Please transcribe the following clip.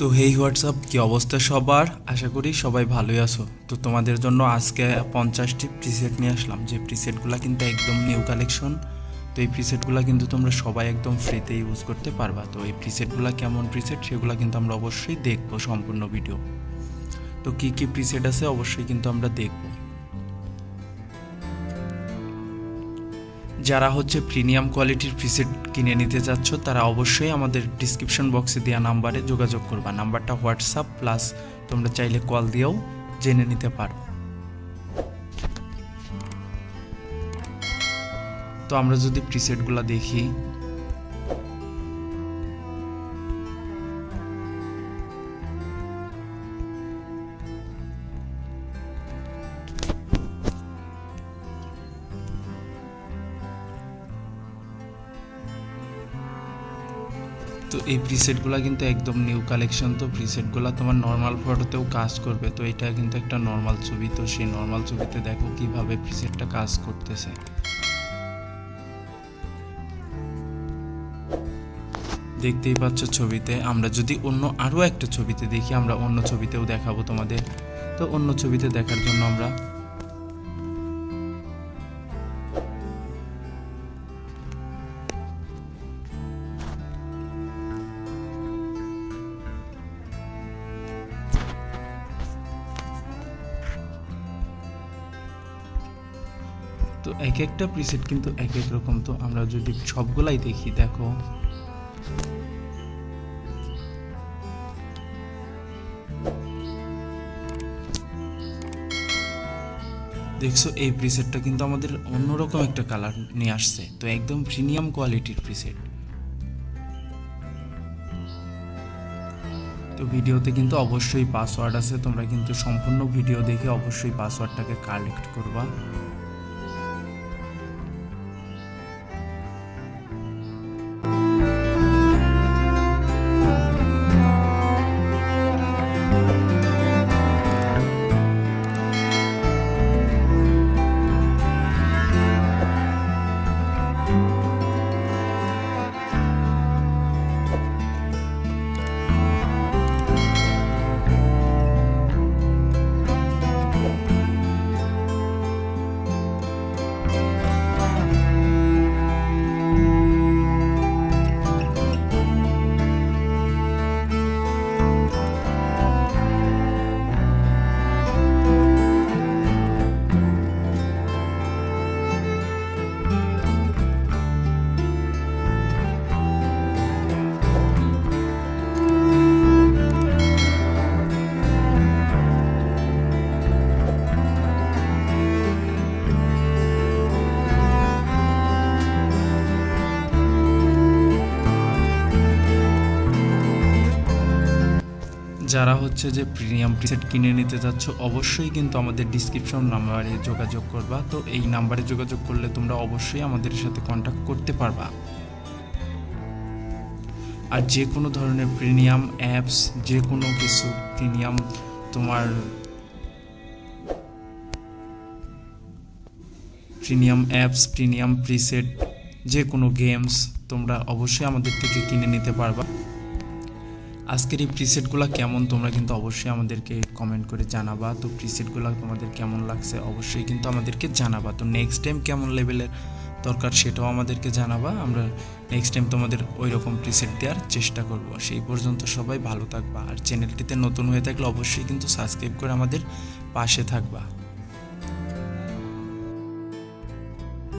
তো হেই হোয়াটসঅ্যাপ কি অবস্থা সবার? আশা করি সবাই ভালোই আছো। তো তোমাদের জন্য আজকে পঞ্চাশটি প্রিসেট নিয়ে আসলাম। যে প্রিসেটগুলো কিন্তু একদম নিউ কালেকশন তো এই প্রিসেটগুলো কিন্তু তোমরা সবাই একদম ফ্রিতে ইউজ করতে পারবা। তো এই প্রিসেটগুলো কেমন প্রিসেট সেগুলো কিন্তু আমরা অবশ্যই দেখব সম্পূর্ণ ভিডিও তো কী কী প্রিসেট আছে অবশ্যই কিন্তু আমরা দেখব। যারা হচ্ছে প্রিমিয়াম কোয়ালিটির প্রিসেট কিনে নিতে যাচ্ছ তারা অবশ্যই আমাদের ডিসক্রিপশন বক্সে দেওয়া নাম্বারে যোগাযোগ করবা। নাম্বারটা হোয়াটসঅ্যাপ প্লাস তোমরা চাইলে কল দিয়েও জেনে নিতে পারো তো আমরা যদি প্রিসেটগুলো দেখি তো এই প্রিসেটগুলো কিন্তু একদম নিউ কালেকশন তো প্রিসেটগুলো তোমার নর্মাল ফটোতেও কাজ করবে। তো এটা কিন্তু একটা নর্মাল ছবি, তো সেই নর্মাল ছবিতে দেখো কীভাবে প্রিসেটটা কাজ করতেছে। দেখতেই পাচ্ছ ছবিতে, আমরা যদি অন্য আরও একটা ছবিতে দেখি, আমরা অন্য ছবিতেও দেখাবো তোমাদের। তো অন্য ছবিতে দেখার জন্য আমরা তো এক একটা প্রিসেট কিন্তু এক এক রকম তো আমরা যদি সবগুলাই দেখি, দেখো। দেখছ, এই প্রিসেটটা কিন্তু আমাদের অন্যরকম একটা কালার নিয়ে আসছে। তো একদম প্রিমিয়াম কোয়ালিটির প্রিসেট তো ভিডিওতে কিন্তু অবশ্যই পাসওয়ার্ড আছে, তোমরা কিন্তু সম্পূর্ণ ভিডিও দেখে অবশ্যই পাসওয়ার্ডটাকে কালেক্ট করবা। যারা হচ্ছে যে প্রিমিয়াম প্রিসেট কিনে নিতে যাচ্ছ অবশ্যই কিন্তু আমাদের ডিসক্রিপশন নাম্বারে যোগাযোগ করবা। তো এই নাম্বারে যোগাযোগ করলে তোমরা অবশ্যই আমাদের সাথে কন্ট্যাক্ট করতে পারবা। আর যে কোনো ধরনের প্রিমিয়াম অ্যাপস যে কোনো কিছু প্রিমিয়াম তোমার প্রিমিয়াম অ্যাপস প্রিমিয়াম প্রিসেট যে কোনো গেমস তোমরা অবশ্যই আমাদের থেকে কিনে নিতে পারবা। আজকের এই প্রিসেটগুলো কেমন? তোমরা কিন্তু অবশ্যই আমাদেরকে কমেন্ট করে জানাবা। তো প্রিসেটগুলো তোমাদের কেমন লাগছে? অবশ্যই কিন্তু আমাদেরকে জানাবা। তো নেক্সট টাইম কেমন লেভেলের দরকার সেটাও আমাদেরকে জানাবা। আমরা নেক্সট টাইম তোমাদের ওই রকম প্রিসেট দেওয়ার চেষ্টা করব। সেই পর্যন্ত সবাই ভালো থাকবা। আর চ্যানেলটিতে নতুন হয়ে থাকলে অবশ্যই কিন্তু সাবস্ক্রাইব করে আমাদের পাশে থাকবা।